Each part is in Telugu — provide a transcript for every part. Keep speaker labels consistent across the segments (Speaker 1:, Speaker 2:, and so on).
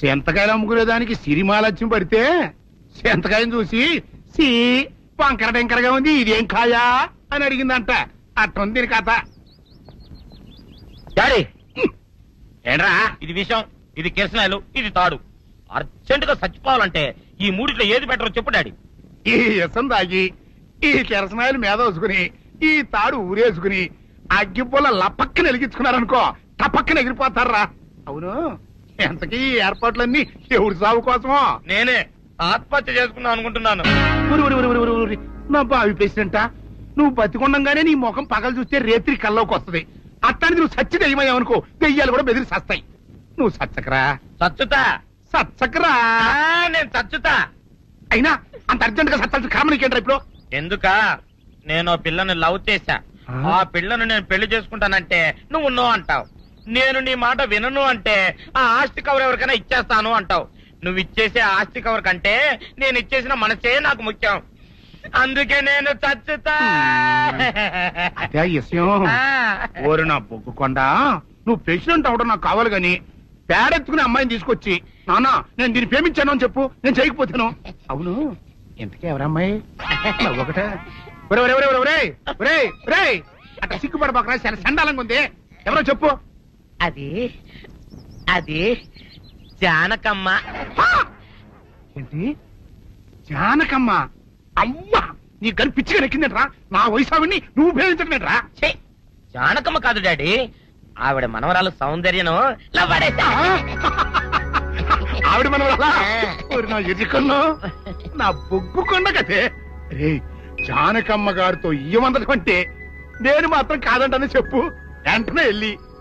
Speaker 1: సెంతకాయలు అమ్ముకునేదానికి సిరిమాలత్యం పడితే సెంతకాయని చూసి సి వంకర టెంకరగా ఉంది ఇదేం కాయా? అని అడిగిందంట. అట్టుంది దీని కథ.
Speaker 2: డాడీ!
Speaker 1: ఏంట్రా?
Speaker 2: ఇది విషం ఇది కిరసనాయలు ఇది తాడు. అర్జెంట్గా చచ్చిపోవాలంటే ఈ మూడిట్లో ఏది బెటర్ చెప్పు డాడీ.
Speaker 1: ఈ ఇసం తాగి ఈ కెరసనాయలు మీద వేసుకుని ఈ తాడు ఊరేసుకుని అగ్గిపూల లపక్కన వెలిగించుకున్నారనుకో టపక్కన ఎగిరిపోతారా? అవును. ఎంతకీ ఏర్పాట్లన్నీ ఎవరి సాగు కోసమో?
Speaker 2: నేనే ఆత్మహత్య చేసుకుందాం అనుకుంటున్నాను.
Speaker 1: నా బావి పేసినంట నువ్వు బతికొండంగానే నీ ముఖం పగలు చూస్తే రేత్రి కల్లోకి వస్తది. అట్టానికి నువ్వు సచ్చి దెయ్యమయ్యావనుకో దెయ్యాలు కూడా బెదిరి సస్తాయి. నువ్వు సచ్చకరా?
Speaker 2: చచ్చుతా
Speaker 1: సచ్చకరా?
Speaker 2: ఆ, నేను చచ్చుతా
Speaker 1: అయినా అంత అర్జెంట్గా సత్తాల్సిన కర్మ నీకేంట్రా ఇప్పుడు?
Speaker 2: ఎందుక? నేను ఓ పిల్లని లవ్ చేశా.
Speaker 1: ఆ?
Speaker 2: ఆ పిల్లను నేను పెళ్ళి చేసుకుంటానంటే నువ్వు నో అంటావు. నేను నీ మాట వినను అంటే ఆ ఆస్తి కవర్ ఎవరికైనా ఇచ్చేస్తాను అంటావు. నువ్వు ఇచ్చేసే ఆస్తి కవర్ కంటే నేను ఇచ్చేసిన మనసే నాకు ముఖ్యం. అందుకే నేను చచ్చుతా.
Speaker 1: అదే విషయం. ఓరి నా బొగ్గుకొండ నువ్వు ప్రెసిడెంట్ అవడం నాకు కావాలి గాని పేడెత్తుకునే అమ్మాయిని తీసుకొచ్చి నానా నేను దీన్ని ప్రేమించాను అని చెప్పు నేను చేయకపోతాను. అవును. ఇంతకీ ఎవరమ్మాయి ఒకటే. ఒరే ఒరే ఒరే ఒరే ఒరే ఒరే ఒరే అట్లా సిగ్గుపడబాకరా చాలా సండాలంగా ఉంది. ఎవరో చెప్పు.
Speaker 2: అది అది జానకమ్మ!
Speaker 1: ఏంటి? జానకమ్మ? అమ్మా నీ గని పిచ్చిగా నెక్కిందంట్రా? నా వయసు ఆవిడ్ని నువ్వు
Speaker 2: ఛీ, జానకమ్మ కాదు డాడీ. ఆవిడ మనవరాలు సౌందర్యను.
Speaker 1: ఆవిడ మనం నా నా బొగ్గు కొండ కదే రే జానకమ్మ గారితో ఇయ్యమందడం అంటే నేను మాత్రం కాదంటని చెప్పు. వెంటనే వెళ్ళి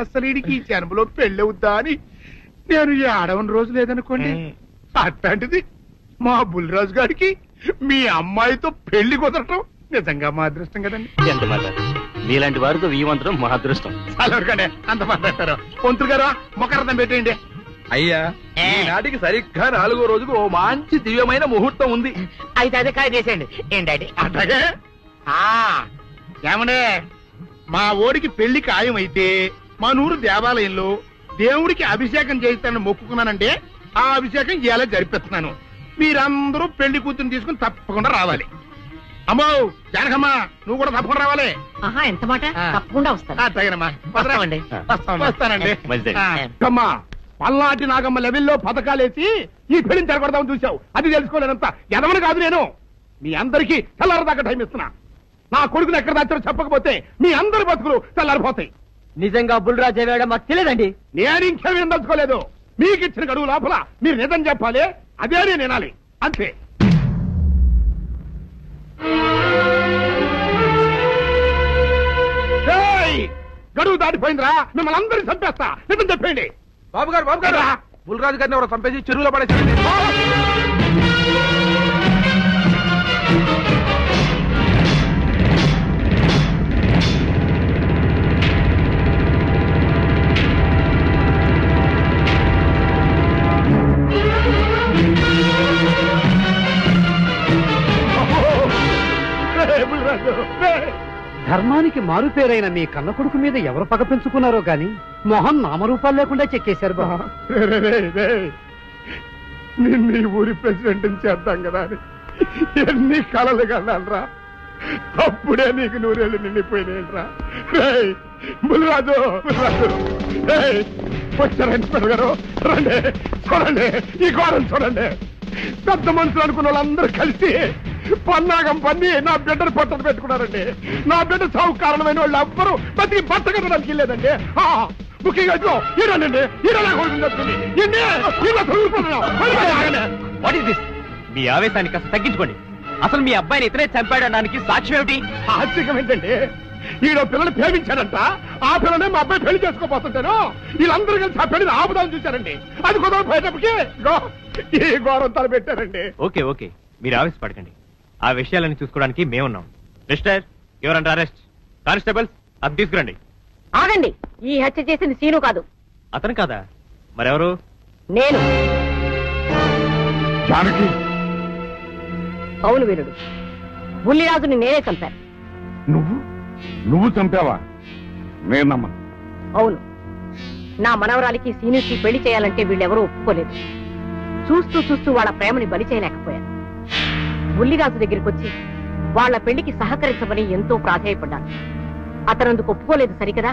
Speaker 1: అసలు ఈడికి ఈ జన్మలో పెళ్ళవుద్దా అని నేను ఈ ఆడవని రోజు లేదనుకోండి.
Speaker 2: మ్.
Speaker 1: అట్లాంటిది మా బుల్లిరాజు గారికి మీ అమ్మాయితో పెళ్ళి కుదరటం నిజంగా మా అదృష్టం కదండి.
Speaker 3: ఎంత మాట మీలాంటి వారితో వీయమంతరం మా అదృష్టం.
Speaker 1: చాలవరకండి అంత మాట్లాడతారు. పొంతులు గారు మొకరదం పెట్టేయండి.
Speaker 4: అయ్యా
Speaker 2: ఏ.
Speaker 4: ఈనాటికి సరిగ్గా నాలుగో రోజుకు ఓ మంచి దివ్యమైన ముహూర్తం ఉంది.
Speaker 2: అయితే అదే కాయ చేసేయండి. ఏం డాడీ
Speaker 1: అట్లాగే? ఆ, ఏమండే మా ఓడికి పెళ్ళి ఖాయమైతే మా నూరు దేవాలయంలో దేవుడికి అభిషేకం చేయిస్తానని మొక్కుకున్నానంటే ఆ అభిషేకం ఇలా జరిపిస్తున్నాను. మీరందరూ పెళ్ళి కూతురు తీసుకుని తప్పకుండా రావాలి. అమ్మో జానకమ్మ నువ్వు కూడా తప్పకుండా రావాలి.
Speaker 5: ఆహా ఎంత మాట. తప్పకుండా వస్తాను.
Speaker 2: వస్తామండి.
Speaker 1: వస్తానండి. అమ్మా పల్నాటి నాగమ్మ లెవెల్లో పథకాలేసి ఈ పెళ్ళిని జరగొడదామని చూసావు అది తెలుసుకోలేనంత ఎదవని కాదు నేను. మీ అందరికీ తెల్లారదాకా టైం ఇస్తున్నా. నా కొడుకుని ఎక్కడ దాచారో చెప్పకపోతే మీ అందరి బతుకులు తెల్లారిపోతాయి.
Speaker 6: నిజంగా బుల్రాజ్ అయ్యాడో మాకు తెలియదండి.
Speaker 1: నేను ఇంకేమీ దలుచుకోలేదు మీకు ఇచ్చిన గడువు లోపల మీరు నిజం చెప్పాలి అదే నేను వినాలి. అంతే! గడువు దాటిపోయిందిరా మిమ్మల్ని అందరినీ చంపేస్తా. నిజం చెప్పండి
Speaker 4: బాబు గారు బాబు గారు? బుల్రాజు గారిని ఎవరో చంపేసి చెరువులో పడేసి
Speaker 6: మారుపేరైన మీ కన్న కొడుకు మీద ఎవరు పగ పెంచుకున్నారో గాని మొహం నామరూపాలు లేకుండా చెక్కేశారు బాబా.
Speaker 1: నిన్ను ఈ ఊరి ప్రెసిడెంట్ చేద్దాం కదా అని ఎన్ని కలలు కన్నారా అప్పుడే నీకు నూరేళ్ళు నిండిపోయినాయిరా. బుల్రాజు బుల్రాజు. రేయ్ వచ్చారండి పెరగారు రండి చూడండి ఈ ఘోరం చూడండి. పెద్ద మనుషులు అనుకున్న వాళ్ళందరూ కలిసి పన్నాగం పన్ని నా బిడ్డను పొట్టను పెట్టుకున్నారండి. నా బిడ్డ సాగు కారణమైన వాళ్ళు ఎవ్వరూ బతికి బట్ట కట్టడానికి వెళ్ళలేదండి ఆ, ముఖ్యంగా ఇదిగో ఈరోనండి ఈరోలా కొడుతుంది
Speaker 3: వాట్ ఇస్ దిస్ మీ ఆవేశాన్ని కాస్త తగ్గించుకోండి. అసలు మీ అబ్బాయిని ఇతనే చంపాడడానికి సాక్ష్యం ఏమిటి?
Speaker 1: ఆశ్చర్యం ఏంటండి? ఈడో పిల్లని ప్రేమించాడంట. ఆ పిల్లనే మా అబ్బాయి పెళ్ళి చేసుకోపోతుంటాను వీళ్ళందరూ కలిసి ఆ పెళ్ళిని ఆపుదాం చూశారండి. అది కుదరపోయేటప్పటికి ఈ ఘోరం తలపెట్టారండి.
Speaker 3: Okay okay. మీరు ఆవేశపడకండి. ఆ విషయాలను చూసుకోవడానికి మేమున్నాం. మిస్టర్ ఎవరంటే అరెస్ట్. కానిస్టేబుల్స్ అది తీసుకురండి.
Speaker 5: ఆగండి. ఈ హత్య చేసింది సీను కాదు.
Speaker 3: అతను కాదా? మరెవరు?
Speaker 5: నేను.
Speaker 1: జానకి.
Speaker 5: అవును వీరుడు. బుల్లిరాజుని నేనే చంపాను.
Speaker 1: నువ్వు? నువ్వు చంపావా? నేను నమ్మను.
Speaker 5: అవును. నా మనవరాలికి సీనుకి పెళ్ళి చేయాలంటే వీళ్ళెవరూ ఒప్పుకోలేదు. చూస్తూ చూస్తూ వాళ్ళ ప్రేమని బలి చేయలేకపోయాను. బుల్లిరాజు దగ్గరికి వచ్చి వాళ్ళ పెళ్ళికి సహకరించమని ఎంతో ప్రాధాయపడ్డాను అతనందుకు ఒప్పుకోలేదు సరికదా?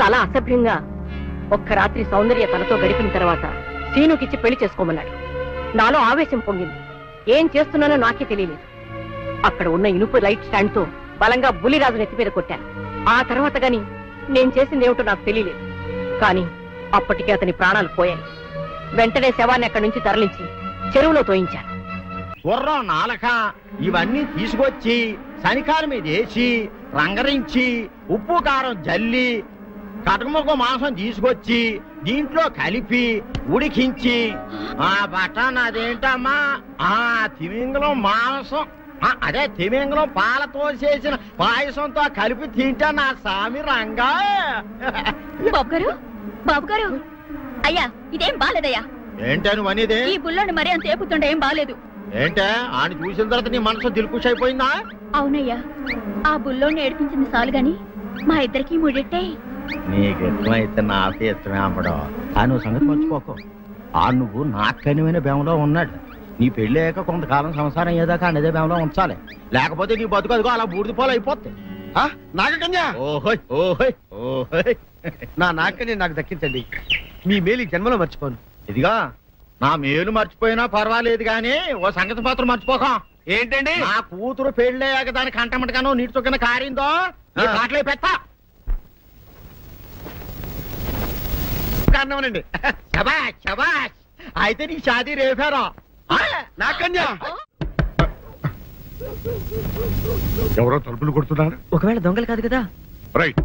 Speaker 5: చాలా అసభ్యంగా ఒక్క రాత్రి సౌందర్య తనతో గడిపిన తర్వాత సీనుకిచ్చి పెళ్ళి చేసుకోమన్నాడు. నాలో ఆవేశం పొంగింది. ఏం చేస్తున్నానో నాకే తెలియలేదు. అక్కడ ఉన్న ఇనుపు లైట్ స్టాండ్తో బలంగా బుల్లిరాజు నెత్తి మీద కొట్టాను. ఆ తర్వాత గాని నేను చేసిందేమిటో నాకు తెలియలేదు. కానీ అప్పటికే అతని ప్రాణాలు పోయాయి. వెంటనే శవాన్ని అక్కడి నుంచి తరలించి చెరువులో తోయించాను.
Speaker 7: గుర్రం నాలక ఇవన్నీ తీసుకొచ్చి శనికాల మీద వేసి రంగరించి ఉప్పు కారం జల్లి కటకముఖ మాంసం తీసుకొచ్చి దీంట్లో కలిపి ఉడికించి ఆ బటన్ అదేంటమ్మా? ఆ తిమింగలం మాంసం. అదే తిమింగలం పాలతో చేసిన పాయసంతో కలిపి తింటా నా సామి రంగా?
Speaker 8: బాబు గారు బాబు గారు అయ్యా ఇదేం బాలేదయ్యా?
Speaker 7: ఏంటని వనిదే
Speaker 8: ఈ బుల్లోని మరీ అంత ఏపుతుండే ఏం బాలేదు.
Speaker 7: ఏంటే? ఆయన చూసిన తర్వాత నీ మనసు దిల్కుష్ అయిపోయిందా?
Speaker 8: అవునయ్యా. ఆ బుల్లోని ఏడిపించింది చాలు గాని మా ఇద్దరికి ముడిట్టే.
Speaker 7: నీకు ఇష్టమైతే నాకు ఇష్టమే అమ్మడం ఆ నువ్వు సంగతి మర్చిపోకు. ఆ నువ్వు నాకు కనివైన బేమలో ఉన్నాడు. నీ పెళ్ళి అయ్యాక కొంతకాలం సంసారం ఏదాకా అనేదే బేమలో ఉంచాలి. లేకపోతే నీ బతుకు అదిగో అలా బూడిద పోలు అయిపోతుంది
Speaker 4: నాగకన్యా!
Speaker 7: ఓహోయ్ ఓహోయ్ ఓహోయ్.
Speaker 4: నా నాగకన్య నాకు దక్కించండి. మీ మేలు ఈ జన్మలో మర్చిపోను.
Speaker 7: ఇదిగా నా మేలు మర్చిపోయినా పర్వాలేదు కానీ ఓ సంగతి మాత్రం మర్చిపోకం.
Speaker 4: ఏంటండి?
Speaker 7: నా కూతురు పెళ్ళయ్యాక దానికి కంటమటగానో నీటి చొక్కన కారిందో నీ
Speaker 4: ఆ.
Speaker 7: కాట్లే పెట్టా.
Speaker 4: కారణమనండి?
Speaker 7: శబాష్ శబాష్ అయితే నీ షాదీ రేపారా.
Speaker 4: నాగకన్యా
Speaker 1: ఎవరో తలుపులు కొడుతున్నారు?
Speaker 6: ఒకవేళ దొంగలు కాదు కదా.
Speaker 1: రైట్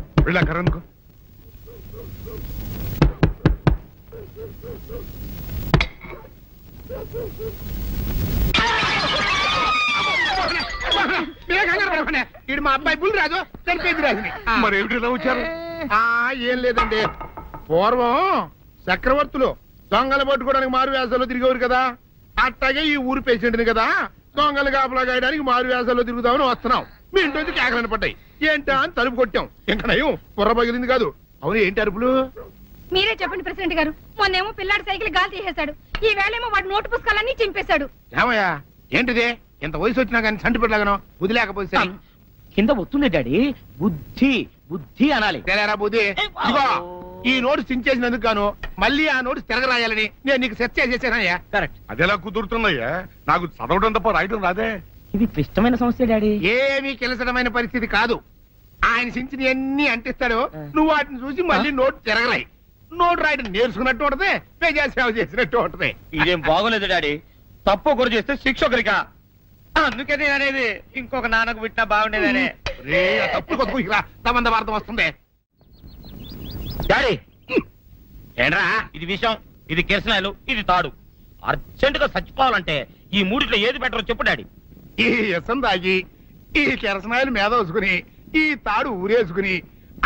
Speaker 1: ఇది మా అబ్బాయి బుల్ చనిపోయింది రాజుని. మరి వచ్చారు? ఆ ఏం లేదండి. పూర్వం చక్రవర్తులు దొంగలు పట్టుకోవడానికి మారు వేసాల్లో తిరిగేవారు కదా. అట్టాగే ఈ ఊరు పేషెంట్ని కదా. దొంగలు కాపలా గాయడానికి మారు వేసాల్లో తిరుగుదామని వస్తున్నాం. మీ ఇంటి నుంచి కేకలని పడ్డాయి ఏంటా అని తలుపు కొట్టాం. ఇంకా నయం బుర్ర పగిలింది కాదు. అవును ఏంటి అరుపులు?
Speaker 8: మీరే చెప్పండి ప్రెసిడెంట్ గారు. మొన్నేమో పిల్లాడి సైకిల్ గాలి తీసేశాడు. ఈ వేళేమో వాడి నోటు పుస్తకాలన్నీ చింపేశాడు.
Speaker 1: ఏమయ్యా? ఏంటిది? ఇంత వయసు వచ్చినా కానీ చంటి పెట్టలాగను బుద్ధి లేకపోతే సరే.
Speaker 2: కింద వస్తుంది డాడీ. బుద్ధి బుద్ధి అనాలి.
Speaker 1: బుద్ధి? ఇదిగో ఈ నోట్స్ చించేసినందుకు గాను మళ్ళీ ఆ నోట్స్ తిరగరాయాలని నేను నీకు సెట్ చేసేసానయ్యా
Speaker 2: కరెక్ట్.
Speaker 9: అదెలా కుదురుతున్నాయ్యా? నాకు చదవడం తప్ప రాయడం రాదే.
Speaker 2: ఇది క్లిష్టమైన సమస్య డాడీ.
Speaker 1: ఏమీ కిలసడమైన పరిస్థితి కాదు. ఆయన చించిన ఎన్ని అంటిస్తాడు నువ్వు వాటిని చూసి మళ్ళీ నోట్ తిరగరాయి. నోటు రాయడం నేర్చుకున్నట్టు ఉంటది ప్రజా సేవ చేసినట్టు ఉంటది.
Speaker 2: ఇదేం బాగోలేదు డాడీ. తప్పు ఒకరు చేస్తే శిక్ష ఒకరికా? అందుకే నేను అనేది ఇంకొక నాన్నకు పుట్టినా బాగుండేదనే
Speaker 1: రే ఆ తప్పుడు కొత్త ఇలా తమంద భారతం వస్తుంది.
Speaker 2: డాడీ. ఏంట్రా? ఇది విషం ఇది కిరసనాయలు ఇది తాడు. అర్జెంట్గా చచ్చిపోవాలంటే ఈ మూడిట్లో ఏది బెటరో చెప్పు డాడీ.
Speaker 1: ఈ ఇసం తాగి ఈ కెరసనాయలు మీద వేసుకుని ఈ తాడు ఊరేసుకుని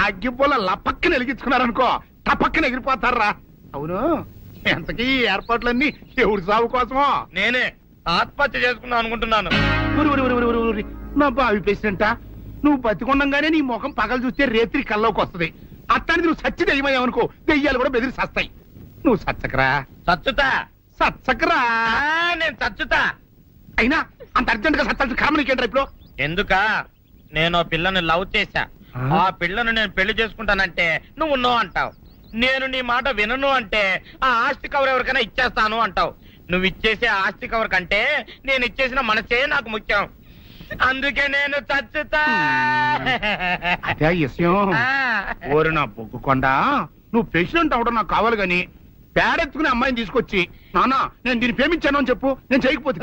Speaker 1: అగ్గిపుల్ల లపక్కన వెలిగించుకున్నారనుకో టపక్కన ఎగిరిపోతారా? అవును. ఎంతకీ ఏర్పాట్లన్నీ ఎవరి సాగు కోసమో?
Speaker 2: నేనే ఆత్మహత్య చేసుకుందాం అనుకుంటున్నాను.
Speaker 1: నా బావి పేసినంట నువ్వు బతికొండంగానే నీ ముఖం పగలు చూస్తే రేత్రి కల్లోకి వస్తుంది. అత్తానికి నువ్వు సచ్చి దెయ్యమయ్యావనుకో దెయ్యాలు కూడా బెదిరి సస్తాయి. నువ్వు సచ్చకరా?
Speaker 2: చచ్చుతా
Speaker 1: సచ్చకరా?
Speaker 2: ఆ, నేను చచ్చుతా
Speaker 1: అయినా అంత అర్జెంట్గా సత్తాల్సిన కర్మ నీకేంట్రా ఇప్పుడు?
Speaker 2: ఎందుక? నేను ఓ పిల్లని లవ్ చేశా.
Speaker 1: ఆ?
Speaker 2: ఆ పిల్లను నేను పెళ్ళి చేసుకుంటానంటే నువ్వు నో అంటావు. నేను నీ మాట వినను అంటే ఆ ఆస్తి కవర్ ఎవరికైనా ఇచ్చేస్తాను అంటావు. నువ్వు ఇచ్చేసే ఆస్తి కవర్ కంటే నేను ఇచ్చేసిన మనసే నాకు ముఖ్యం. అందుకే నేను చచ్చుతా.
Speaker 1: అదే విషయం.
Speaker 2: ఆ.
Speaker 1: ఓరి నా బొగ్గుకొండ నువ్వు ప్రెసిడెంట్ అవడం నాకు కావాలి గాని పేడెత్తుకునే అమ్మాయిని తీసుకొచ్చి నానా నేను దీన్ని ప్రేమించాను అని చెప్పు నేను చేయకపోతే